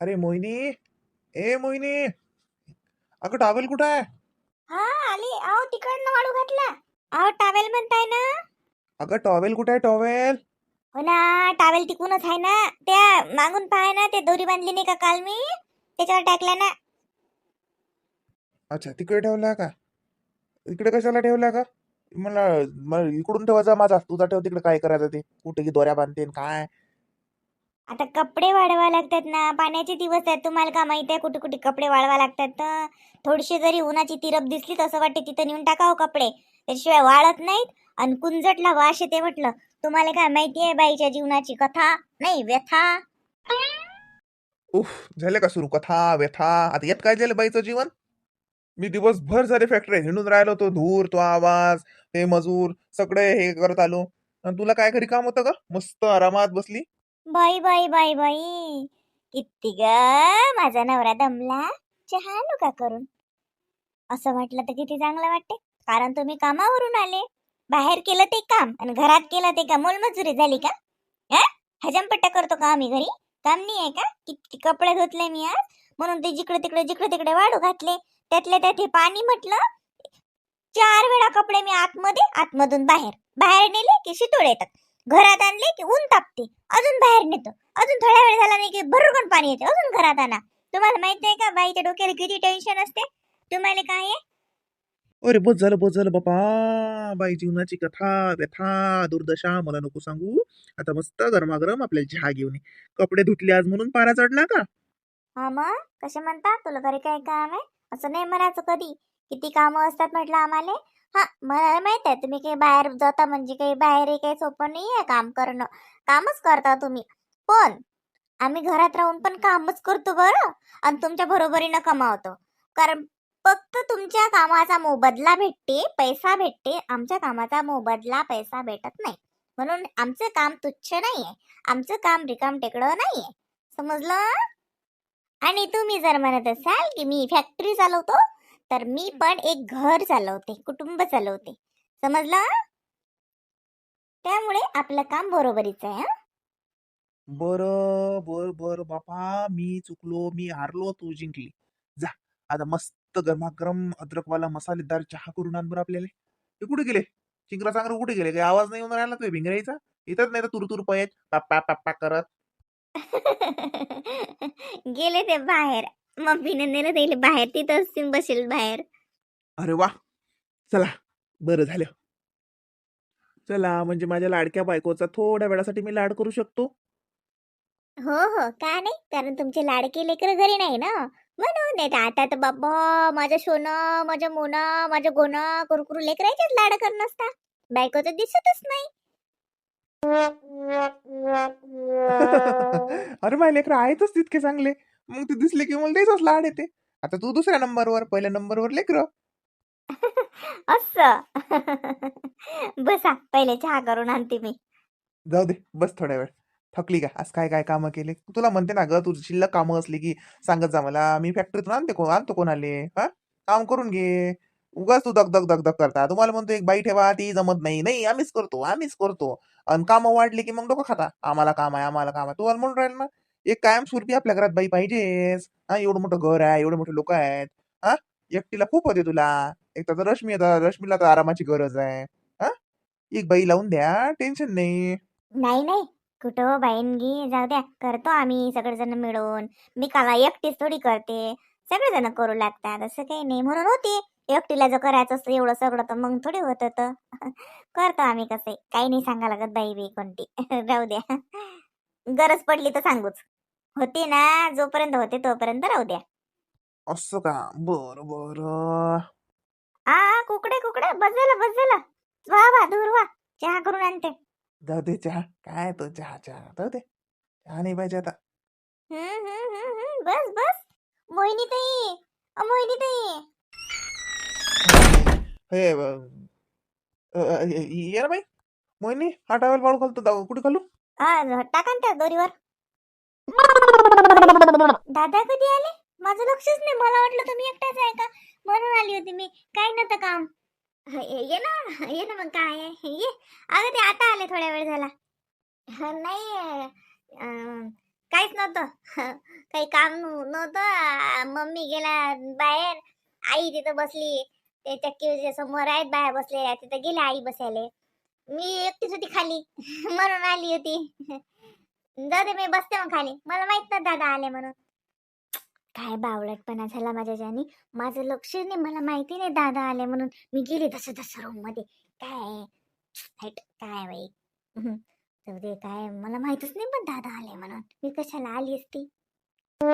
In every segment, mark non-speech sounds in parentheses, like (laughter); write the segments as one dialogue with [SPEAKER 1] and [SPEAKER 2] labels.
[SPEAKER 1] अरे मोहिनी ए मोहिनी अगं टॉवेल कुठं आहे?
[SPEAKER 2] हा आली. अहो तिकडनं वाळू घातला. अहो टावेल म्हणताय ना?
[SPEAKER 1] अगं टॉवेल कुठं आहे टॉवेल
[SPEAKER 2] हो ना टावेल तिकूनच आहे ना. त्या मागून पाहाय ना ते दोरी बांधली नाही का काल मी? त्याच्यावर टाकल्या ना.
[SPEAKER 1] अच्छा तिकडे ठेवला का? इकडे कशाला ठेवला का मला मला इकडून ठेवायचा माझा तुझा ठेव तिकडे काय करायचं ते? कुठे की दोऱ्या बांधते न काय?
[SPEAKER 2] आता कपडे वाढवा लागतात ना. पाण्याचे दिवस आहेत तुम्हाला का माहिती आहे? कुठे कुठे कपडे वाळवा लागतात तर. थोडीशी जरी उन्हाची तिरप दिसली तर असं वाटते तिथं नेऊन टाकावं हो कपडे. त्याशिवाय वाळत नाहीत आणि कुंजटला वाश येते म्हटलं. तुम्हाला काय माहिती आहे बाईच्या जीवनाची कथा? नाही व्यथा?
[SPEAKER 1] उफ झाले का सुरू? कथा व्यथा? आता यात काय झालं बाईचं जीवन? मी दिवसभर झाले फॅक्टरी हिंडून राहिलो तो धूर तो आवाज हे मजूर सगळे हे करत आलो. आणि तुला काय घरी काम होतं का? मस्त आरामात बसली.
[SPEAKER 2] बाई बाई बाई बाई. किती ग माझा नवरा दमला. चहा आणू का करून? असं म्हटलं तर किती चांगलं वाटते. कारण तुम्ही कामावरून आले. बाहेर केलं ते काम आणि घरात केलं ते का मोलमजुरी झाली का? हा? हजमपट्टा करतो का आम्ही घरी? काम नाही आहे का? किती कपडे धुतले मी आज. म्हणून ते जिकडे तिकडे जिकडे तिकडे वाढू घातले. त्यातले त्यात हे पाणी म्हटलं. चार वेळा कपडे मी आतमध्ये आतमधून बाहेर. बाहेर नेले की शितोड येतात. घरात आणले की ऊन तापते. अजून बाहेर नेतो. अजून थोड्या वेळ झाला नाही की भरकन पाणी येते. अजून घरात आणा. तुम्हाला माहीत आहे का? बाईच्या डोक्याला किती टेन्शन असते? तुम्हाला काय आहे?
[SPEAKER 1] अरे बस झालं बस झालं बापा. बाई जीवनाची कथा व्यथा दुर्दशा मला नको सांगू. आता मस्त गरमागरम आपल्याला चहा घेऊन ये. कपडे धुतले आज म्हणून पारा चढला का?
[SPEAKER 2] हा मग? कसे म्हणता? तुला घरी काय काम आहे? असं नाही म्हणायचं कधी. किती कामं असतात म्हटलं आम्हाला. हा मला माहीत आहे तुम्ही काही बाहेर जाता म्हणजे काही बाहेर काही सोपं नाही आहे काम करणं. कामच करता तुम्ही. पण आम्ही घरात राहून पण कामच करतो बरं. आणि तुमच्या बरोबरीनं कमावतो. कारण फक्त तुमच्या कामाचा मोबदला भेटते पैसा भेटते. आमच्या कामाचा मोबदला पैसा भेटत नाही. म्हणून आमचं काम तुच्छ नाही आहे. आमचं काम रिकाम टेकडं नाही आहे. समजलं? आणि तुम्ही जर म्हणत असाल की मी फॅक्टरी चालवतो तर मी पण एक घर चालवते कुटुंब चालवते. समजलं? त्यामुळे आपलं काम बरोबरीच आहे हं?
[SPEAKER 1] बर बर बर बापा मी चुकलो मी हारलो तू जिंकली. जा आता मस्त गरमागरम अद्रकवाला मसालेदार चहा करून आण बरं आपल्याला. ते कुठे गेले? चिंगरा चांगरा कुठे गेले? काही आवाज नाही येऊन राहिला तुझ्या भिंगऱ्याचा? येतच नाही तर तुरु तुरु पयत पाप्पा पाप्पा करत. (laughs)
[SPEAKER 2] गेले ते बाहेर. मम्मीने नेलं ते बाहेर तिथंच येऊन बसेल बाहेर.
[SPEAKER 1] अरे वा! चला बरं झालं. चला म्हणजे माझ्या लाडक्या बायकोचा थोड्या वेळासाठी मी लाड करू शकतो?
[SPEAKER 2] हो हो का नाही? कारण तुमचे लाडके लेकर घरी नाही ना? म्हणून नाही तर आता तर बाबा माझं सोनं माझं मोनं माझं गोनं कुरकुरू लेकरायचेच लाड करणं असता. बायको तर दिसतच नाही. (laughs)
[SPEAKER 1] अरे माझे लेकर आहेतच तितके चांगले. मग ते दिसले की मला द्यायचाच लाड येते. आता तू दुसऱ्या नंबरवर पहिल्या नंबरवर लेकर. (laughs)
[SPEAKER 2] असं. (laughs) बसा पहिले चहा करून आणते मी.
[SPEAKER 1] जाऊ दे बस थोड्या वेळ. थकली का? आज काय काय कामं केले? तुला म्हणते ना ग तुझी शिल्लक कामं असली की सांगत जा मला मी फॅक्टरीतून आणते कोण आणतो कोणाले? हा? काम करून घे. उगाच तू दग दग दग दग करता. तुम्हाला म्हणतो एक बाई ठेवा ती जमत नाही. नाही आम्हीच करतो आम्हीच करतो. आणि कामं वाढली की मग डोकं खाता. आम्हाला काम आहे आम्हाला काम आहे. तुम्हाला म्हणून राहील ना. एक कायमस्वरूपी आपल्या घरात बाई पाहिजेस हा एवढं मोठं घर आहे एवढे मोठे लोक आहेत. हा एकटीला खूप होते तुला. एक तर रश्मी आता रश्मीला तर आरामाची गरज आहे. हा एक बाई लावून द्या टेन्शन नाही.
[SPEAKER 2] नाही नाही. कुठं हो बाईनगी जाऊ द्या. करतो आम्ही सगळेजण मिळून. मी काला एकटीच थोडी करते. सगळेजण करू लागतात. असं काही नाही. म्हणून होते एकटीला जर करायचं असतं एवढं सगळं तर मग थोडी होत तर (laughs) करतो आम्ही कसं काही नाही सांगा लागत बाई बी कोणती. (laughs) राहू द्या. गरज पडली तर सांगूच. होते ना जोपर्यंत होते तोपर्यंत राहू द्या.
[SPEAKER 1] असं का? बर बर.
[SPEAKER 2] आ कुकडे कुकडे बस झालं वा वा दूर वा. चहा करून आणते.
[SPEAKER 1] जाऊ दे चहा. काय तो चहा चहा? जाऊ दे. चहा नाही पाहिजे आता.
[SPEAKER 2] हम्म, हम्म, हम्म, हम्म. बस बस. मोहिनी ताई. अ, मोहिनी ताई.
[SPEAKER 1] हे अ, अ, अ, ये ना बाई. मोहिनी हा टावेल वाळू घालतो दाव- कुठे घालू
[SPEAKER 2] हा टाका ना त्या दोरीवर? दादा कधी आले? माझं लक्षच नाही. मला वाटलं तुम्ही एकटाच आहे का? म्हणून आली होती मी. काय नव्हतं काम. ये ना. ये ना मग काय आहे? ये. अगं ते आता आले थोड्या वेळ झाला. नाही काहीच नव्हतं.
[SPEAKER 3] काही काम नव्हतं. मम्मी गेला बाहेर. आई तिथं बसली. ते चक्की समोर आहेत बाहेर बसलेल्या. तिथं गेले आई बसायला. मी एकटीच होती खाली. म्हणून आली होती. जाऊ दे मी बसते मग खाली. मला माहीत ना दादा आले म्हणून. काय बावळटपणा झाला माझ्याच्यानी माझं लक्ष नाही मला माहिती नाही दादा आले म्हणून. मी गेले तसं तसं रूममध्ये. काय काय बाई? हम्म. जाऊ दे काय मला माहितच नाही पण दादा आले म्हणून. मी कशाला आली असती? (laughs)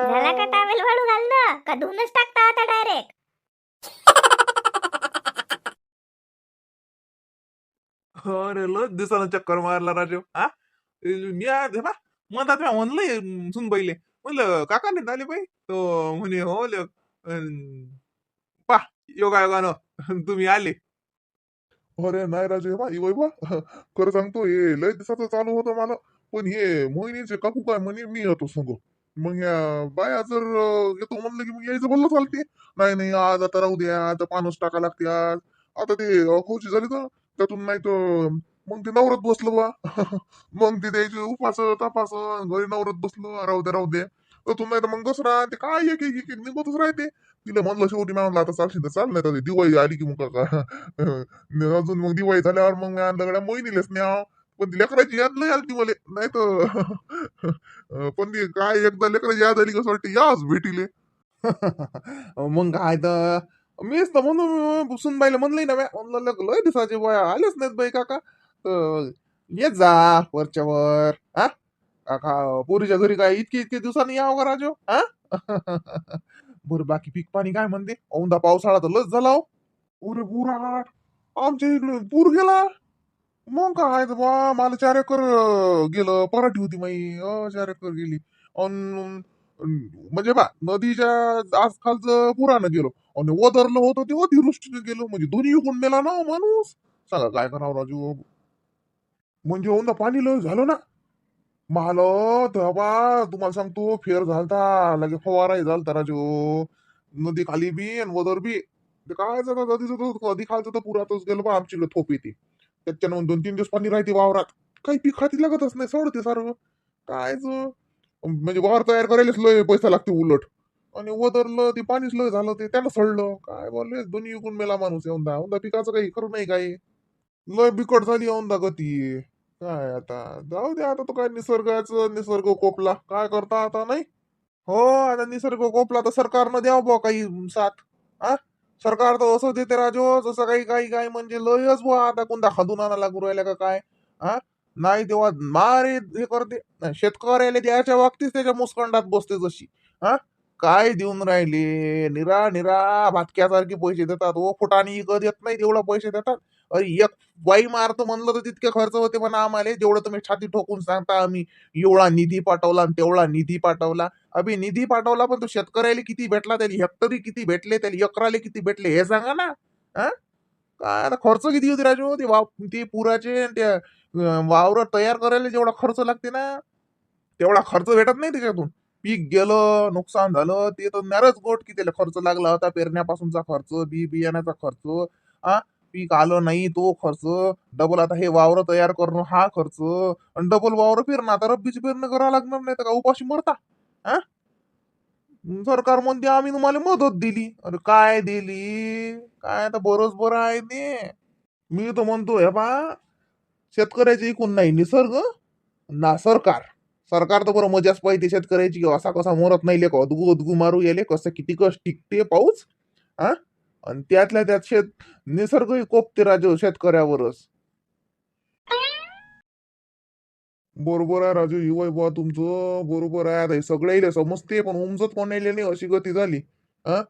[SPEAKER 3] झाला का टावेल वाळू ना का धुवूनच टाकता आता डायरेक्ट
[SPEAKER 2] अरे लय दिवसानं चक्कर मारला राजू हा मी आज हे पा मधात म्या म्हणलंय सुन बैले म्हणलं काका नाही झाले बाई? तो म्हणे हो ल पा योगा योगानं तुम्ही आले.
[SPEAKER 1] अरे नाही राजू हे बा ही बा खरं सांगतो हे लय दिवसाचं चालू होतं मला. पण हे मोहिनीचे काकू काय म्हणे मी येतो संग. मग या बाया जर अं, येतो म्हणलं की मग यायचं बोललं चालते नाही नाही आज आता राहू द्या आता पाणूस टाका लागते आज. आता ते अखोची झाली तर? त्यातून नाही तर मग ते नवरत बसलं बा. (laughs) मग ते द्यायचे उपास तपास घरी नवरत बसलं राहू दे राहू दे. त्यातून नाही तर मग दसरा ते काय एक एक एक निघतच राहते. तिला म्हणलं शेवटी मी म्हणलं आता चालशील तर चाल नाही तर दिवाळी आली की मग का (laughs) अजून मग दिवाळी झाल्यावर मग मी आणलं गड्या मोहिनीलेच न्याव. पण ती लेकराची याद नाही आली मले नाही तर. (laughs) पण ती काय एकदा लेकराची याद आली कसं वाटते याच भेटीले.
[SPEAKER 2] मग काय तर. मीच तर म्हणून बाईला म्हणलंय ना म्या म्हणलं लग- लय दिवसाचे आलेच नाहीत बाई काका. तर येत जा वरच्यावर हा काका पोरीच्या घरी काय इतके इतके दिवसांनी यावं का राजो हा (laughs) बरं बाकी पीक पाणी काय म्हणते? औंदा पावसाळा तर लस झाला हो.
[SPEAKER 1] पुरे पुरा आमच्या इकडे पूर गेला. मग काय तर बा मला चार एकर गेलं पराठी होती माई अं, चार एकर गेली. अन म्हणजे बा नदीच्या आज खालचं पुरानं गेलो. आणि ओदरलं होतं ते अतिवृष्टीनं गेलो. म्हणजे दोन्ही विकून मेला ना हो माणूस. सांगा काय करावं राजू? म्हणजे होऊन पाणी लय झालं ना. माल तेव्हा तुम्हाला सांगतो फेर झालता. लगे फवाराही झालता राजू. नदी खाली बी आणि वदर बी. ते काय जाता नदीचं कधी खालचं तर पुरातच गेलं बा आमची थोप येते त्याच्यानं दोन तीन दिवस पाणी राहते वावरात. काही पीक खाती लागतच नाही सोडते सारं. कायच? म्हणजे वावर तयार करायलाच लय पैसा लागते उलट. आणि वदरलं ते पाणीच लय झालं ते त्याला सडलं. काय बोलले दोन्ही विकून मेला माणूस औंदा औंदा पिकाचं काही करू नाही काही लय बिकट झाली औंदा गती. काय आता? जाऊ दे आता तो काय निसर्गाचं निसर्ग कोपला. काय करता आता नाही? हो आता निसर्ग कोपला तर सरकारनं द्यावं बुवा काही साथ. आ? सरकार तर असं देते राजो जसं काही काही काही म्हणजे लयच बुवा आता कोणता खादून आणा लागू राहिला का काय? हा नाही तेव्हा मारे हे करते. शेतकऱ्याला द्यायच्या बाबतीत त्याच्या मुस्कंडात बसते जशी. हा? काय देऊन राहिले? निरा निरा भातक्यासारखे पैसे देतात. ओ फुटाने इकत येत नाही तेवढा पैसे देतात. अरे एक बाई मारतो म्हणलं तर तितके खर्च होते पण आम्हाला. जेवढं तुम्ही छाती ठोकून सांगता आम्ही एवढा निधी पाठवला आणि तेवढा निधी पाठवला. अभि निधी पाठवला पण तो शेतकऱ्याला किती भेटला? त्याला हेक्टरी किती भेटले? त्याला एकराले किती भेटले? हे सांगा ना. हा? काय आता खर्च किती होते राजू? ते वा ते पुराचे आणि त्या वावर तयार करायला जेवढा खर्च लागते ना तेवढा खर्च भेटत नाही त्याच्यातून. पीक गेलं नुकसान झालं ते तर नरच गोट की त्याला खर्च लागला होता पेरण्यापासूनचा खर्च बी बियाण्याचा खर्च हा पीक आलं नाही तो खर्च. डबल आता हे वावर तयार करणं हा खर्च. आणि डबल वावर फिरणं आता रब्बीची पेरणं करावं लागणार नाही तर का उपाशी मरता? हा सरकार म्हणते आम्ही तुम्हाला मदत दिली. अरे काय दिली? काय आता बरोच बरं आहे ते. मी तर म्हणतो हे बा शेतकऱ्याचे एकूण नाही निसर्ग ना सरकार. सरकार तर बरं मजाच पाहिजे शेतकऱ्याची. असा कसा मरत नाही लेख अदगू अदगू मारू याले. कसं किती कस टिकते पाऊस हा? आणि त्यातल्या त्यात शेत निसर्गही कोपते राजू शेतकऱ्यावरच. बरोबर आहे राजू. युवाई बुवा तुमचं बरोबर आहे. सगळे इले समजते पण उमजत कोण नाही अशी गती झाली हा?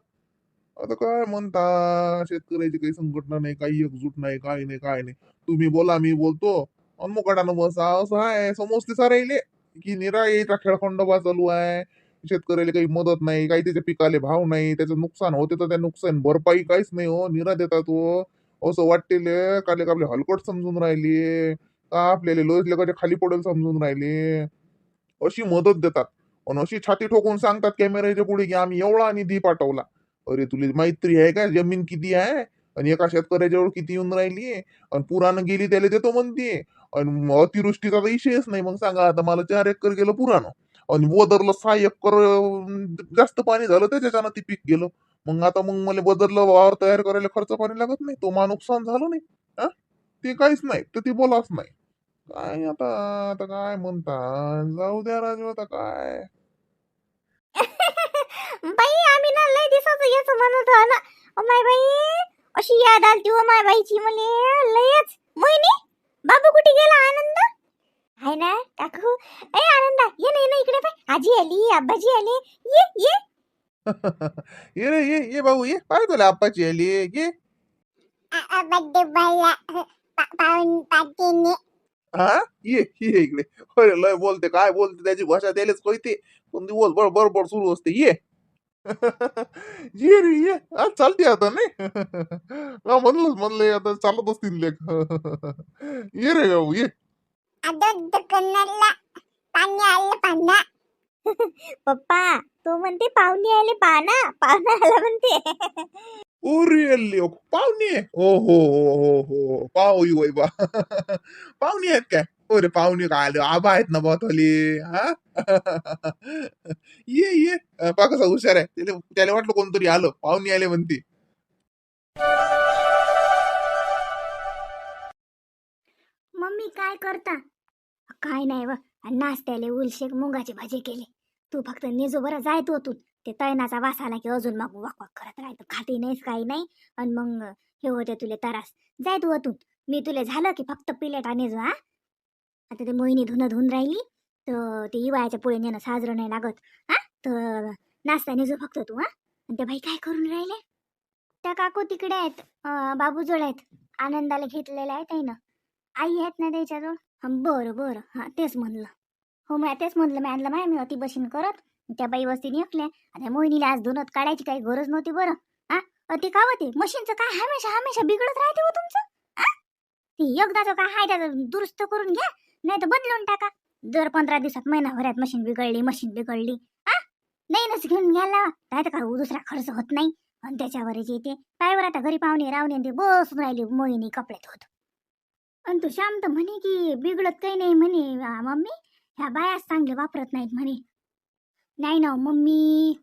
[SPEAKER 1] आता काय म्हणता? शेतकऱ्याची काही संघटना नाही काही एकजूट नाही काही नाही काय नाही. तुम्ही बोला मी बोलतो. अनमुकाटानं बसा. असं आहे समजते सारे की निरा खेळखंडोबा चालू आहे. शेतकऱ्याला काही मदत नाही काही त्याच्या पिकाले भाव नाही त्याचं नुकसान होते तर त्या नुकसान भरपाई काहीच नाही हो. निरा देतात हो. असं वाटतेले काले का आपले हलकट समजून राहिले. का आपल्याला लोह लगाच्या खाली पडेल समजून राहिले. अशी मदत देतात. आणि अशी छाती ठोकून सांगतात कॅमेऱ्याच्या पुढे की आम्ही एवढा निधी पाठवला. अरे तुला मैत्री आहे का? जमीन किती आहे? आणि एका शेतकऱ्याजवळ किती येऊन राहिली आणि पुरानं गेली त्याला देतो म्हणते आणि अतिवृष्टीचा तर विषयच नाही. मग सांगा आता मला चार एकर गेलं पुरानं आणि वदरला सहा एकर जास्त पाणी झालं त्याच्यानं ते पीक गेलं. मग आता मग मला बदललं वावर तयार करायला खर्च पाणी लागत नाही. तो मा नुकसान झालं नाही. हा? ते काहीच नाही. तर ते बोलाच नाही. काय आता? आता काय म्हणता? जाऊ द्या राजू आता काय?
[SPEAKER 3] बाई आम्ही ना लय दिवसाचं याच म्हणत ना. ओ माय बाई अशी याद आलती ओ माय बाईची मले लयच. मोहिनी बाबू कुठे गेला आनंद? आहे ना काकू. ए आनंदा ये ना ये ना इकडे पाय. आजी आली आब्बाजी आले. ये ये. (laughs)
[SPEAKER 2] ये रे ये ये भाऊ ये. पाय तुला आप्पाची आली. ये.
[SPEAKER 3] बड्डे बाला पाऊन पाटीने
[SPEAKER 2] हा? ये ये इकडे. अरे लय बोलते काय बोलते त्याची भाषा त्यालाच कळते. पण दिवस बरोबर बरोबर सुरू असते. ये. ये रे ये आज चालते आता नाही? हा म्हणलंच म्हणलंय आता चालत असतील लेख ये रे भाऊ ये।
[SPEAKER 3] अदोद कन्नडला पाणी आलं पाना। पप्पा तो म्हणते पाहुणे आले पाना पाहुणा आला म्हणते।
[SPEAKER 2] ओरियल्ली पाहुणे हो हो हो हो हो पाहुई बा पाहुणे आहेत काय? अरे पाहुणे का आले? आबा आहेत ना बॉथली हा? (laughs) ये ये. अं, पहा कसा हुशार आहे. त्याला त्याला वाटलं कोणतरी आलं. पाहुणे आले म्हणते.
[SPEAKER 3] मम्मी काय करता? काय नाही व. नाश्त्याले उलशेक मुगाचे भाजी केले. तू फक्त निजो बरं जायत होतून ते तैनाचा वास आला की अजून मग वाक वाक करत राहतो खाती नाहीस काही नाही. आणि मग हे होते तुले तरास. जायत होतून मी तुले झालं की फक्त पिलेटा आणि हा? आता ते मोहिनी धुणं धुवून राहिली तर ते हिवाळ्याच्या पुढे नेणं साजरं नाही लागत. हा? तर नाश्ता नेजो फक्त तू हा? आणि त्या बाई काय करून राहिले त्या काकू तिकडे आहेत बाबूजवळ आहेत. आनंदाला घेतलेल्या आहेत आहे ना आई आहेत ना त्याच्याजवळ? हा बरं बरं. हां तेच म्हणलं. हो मग तेच म्हणलं. मी आणलं माय मी अति बशीन करत. त्या बाई वस्तीने ऐकल्या आता मोहिनीला आज धुनत काढायची काही गरज नव्हती बरं. हा? अति का होते? मशीनचं काय हमेशा हमेशा बिघडत राहते हो तुमचं? ते एकदाचं काय हाय त्याचं दुरुस्त करून घ्या. नाही तर बदलून टाका. दर पंधरा दिवसात महिनाभरात मशीन बिघडली मशीन बिघडली. हा नवीनच घेऊन घ्यायला. काय तर का हो, दुसरा खर्च होत नाही. आणि त्याच्यावरच येते पायवर आता घरी पाहुणे रावणे ते बसून राहिली मोहिनी कपडे होत. आणि तू शांत म्हणे की बिघडत काही नाही म्हणे. मम्मी ह्या बायाच चांगले वापरत नाहीत म्हणे. नाही ना हो, मम्मी.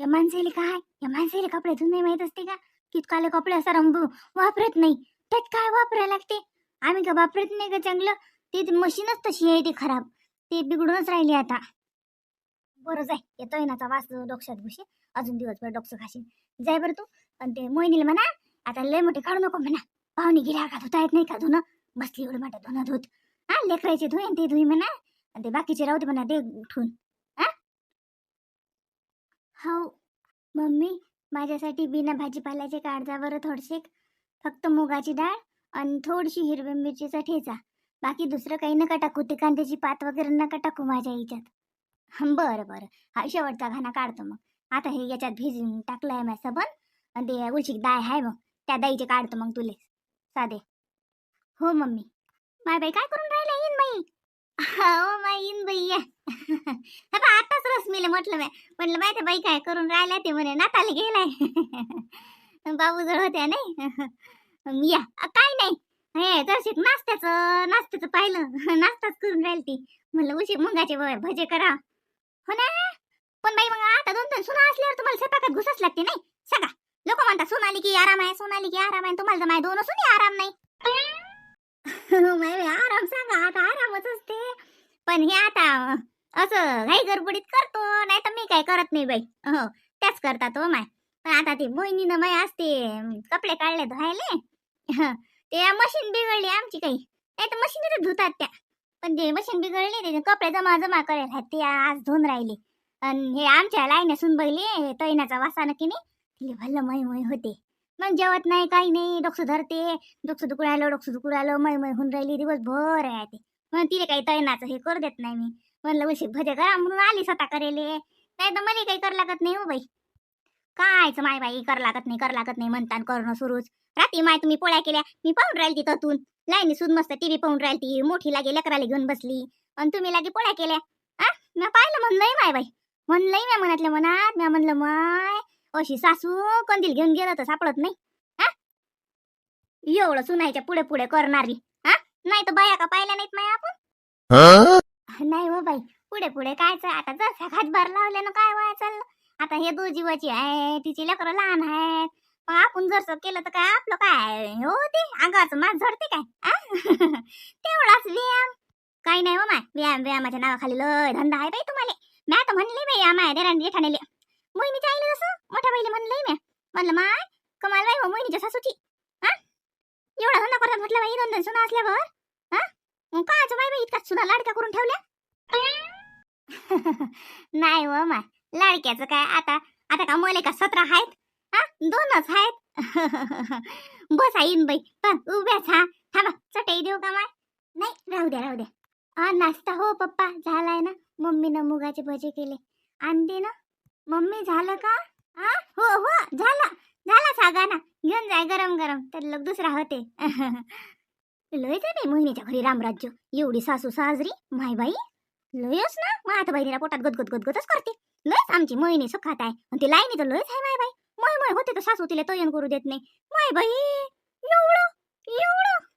[SPEAKER 3] या माणसाले काय? या माणसाले कपडे धुवून नाही माहीत असते का? कितकाले कपडे असा रंग वापरत नाही. त्यात काय वापरायला लागते? आम्ही का वापरत नाही का चांगलं? ते मशीनच तशी आहे ती खराब. ते बिघडूनच राहिली आता. बरं जाय येतोय नाचा वास डोक्यात घुशी अजून दिवसभर डोकं खाशील जाय बरं तू. पण ते मोहिनीला म्हणा आता लय मोठे काढू नको म्हणा. पाहुणे गेल्या का धुता येत नाही का धुणं? बसली एवढं मोठं धुणं धुत. हा लेकरायचे धुईन ते धुई म्हणा. आणि ते बाकीचे राहू दे म्हणा दे उठून. हा? हो मम्मी माझ्यासाठी बिना भाजीपाल्याचे काढजा बरं थोडसे. फक्त मुगाची डाळ आणि थोडीशी हिरव्या मिरचीचा ठेचा. बाकी दुसरं काही नका टाकू ते कांद्याची पात वगैरे नका टाकू माझ्या याच्यात. बरं बरं. हा शेवटचा घाणा काढतो मग. आता हे याच्यात भिजून टाकलाय मी सबन. आणि ते उशीक दाय आहे मग त्या दाईचे काढतो मग तुले. साधे. हो मम्मी. माय बाई काय करून राहिला येईन बाई. हो माय येईन बाई. या आताच बा आताच म्हटलं मी. म्हटलं माहिती बाई काय करून राहिला ते म्हणे नाताला गेलाय. (laughs) बाबू जवळ होत्या नाही. (laughs) या काय नाही. हे जरशीक नाश्त्याचं नाश्त्याचं पाहिलं (laughs) नाश्ताच करून राहील ती. म्हणलं उशीर मुंगाचे भजे करा. हो ना? पण बाई मग आता दोन दोन सुना असल्यावर तुम्हाला स्वयंपाकात घुसच लागते नाही? सांगा. लोक म्हणतात सोनाली की आराम आहे सोनाली की आराम आहे. तुम्हाला तर माय दोन असून आराम नाही. (laughs) हो, आराम सांगा आता आरामच असते. पण हे आता असं घाई गडबडीत करतो नाही तर मी काय करत नाही बाई. हो त्याच करतात हो माय. पण आता ते मोहिनीनं माय असते कपडे काढले धुवायले. (laughs) ते मशीन बिघडली आमची काही. नाही तर मशीनीतच धुतात त्या. पण ते मशीन बिघडली ते कपडे जमा जमा करायला आहेत ते आज धुवून राहिले. आणि हे आमच्या लाईने सुन बघली तैनाचा वासानं की नाही? भल्ल भल्लं मय होते. मग जेवत नाही काही नाही डोकसं धरते. डोकसं दुखू आलं डोकसं दुखू आलं मय मय होऊन राहिली दिवसभर आहे ते मग तिला काही तैनाचं हे करू देत नाही मी. म्हणलं उशी भजे करा म्हणून आली स्वतः करेले. नाही तर मला काही कर लागत नाही हो बाई. कायच माय बाई? कर लागत नाही कर लागत नाही म्हणतान करणं सुरूच. रात्री माय तुम्ही पोळ्या केल्या मी पाहून राहिली तिथून लाईनी सुद मस्त टीव्ही पाहून राहिली मोठी लागे लेकराला घेऊन बसली. आणि तुम्ही लागे पोळ्या केल्या. आ? मी पाहिलं म्हणलंय माय बाई. म्हणलंय मी मनातल्या मनात मी म्हणलं माय अशी सासू कंदील घेऊन गेलं तर सापडत नाही. हा एवढं सुनायच्या पुढे पुढे करणारी. हा नाही तर बाया का पाहिल्या नाहीत माय आपण? नाही हो बाई. पुढे पुढे कायच? आता जसा हातभार लावल्यानं काय वाया चाललं आता हे दो जीवाची आहे तिची लेकरं लहान आहेत. मग आपण जर केलं तर काय आपलं काय? हो ते अंगाचं मात झडते काय? (laughs) तेवढाच व्यायाम. काही नाही हो माय व्यायाम व्यायामाच्या नावाखाली लय धंदा आहे बाई तुम्हाला. मॅ तर म्हणले बाई या माय देरान जेठानेले मोहिनीच्या आईला जसं मोठ्या बाईले म्हणलंय मी म्हणलं माय कमाल बाई हो मोहिनीच्या सासूची. हा एवढा धंदा करतात म्हटलं बाई दोन दोन सुना असल्यावर. हा मग कायचं बाई बाई इतका सुना लाडक्या करून ठेवल्या. (laughs) नाही व माय. लाडक्याचं काय? आता आता का मले का सतरा आहेत? हा दोनच आहेत? (laughs) बस येईन बाई पण उभ्याच हा थांबा चटई देऊ का माय? नाही राहू द्या राहू द्या. हा नाश्ता हो पप्पा झालाय ना? मम्मीनं मुगाचे भजे केले. आणते ना? मम्मी झालं का? हा हो हो झालं झाला सागा ना घेऊन जाय गरम गरम. तर लोक दुसरा होते. (laughs) लय नाही मोहिनीच्या घरी रामराज्य. एवढी सासू साजरी माय बाई. लयच ना? मग आता बहिणीला पोटात गदगद गदगदच करते. लयच आमची मोहिनी सुखात आहे. आणि ती लाईनी तर लयच आहे माय बाई मोय मोय होते तर सासू तिला तयन करू देत नाही. माय बाई एवढं एवढं.